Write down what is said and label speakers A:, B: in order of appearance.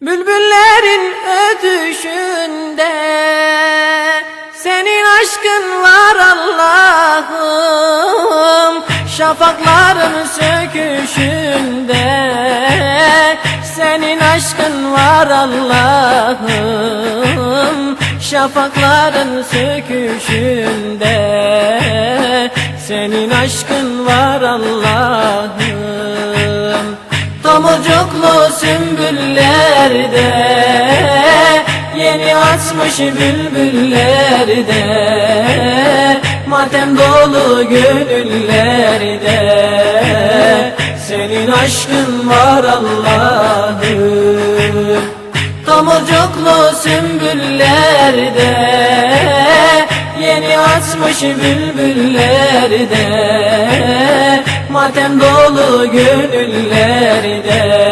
A: Bülbüllerin ötüşünde Senin aşkın var Allah'ım. Şafakların söküşünde Senin aşkın var Allah'ım. Şafakların söküşünde Senin aşkın var Allah'ım Tomurcuklu sümbüllerde Yeni açmış bülbüllerde Matem dolu gönüllerde. Senin aşkın var Allah'ım. Tomurcuklu sümbüllerde Yeni açmış bülbüllerde Matem dolu gönüllerde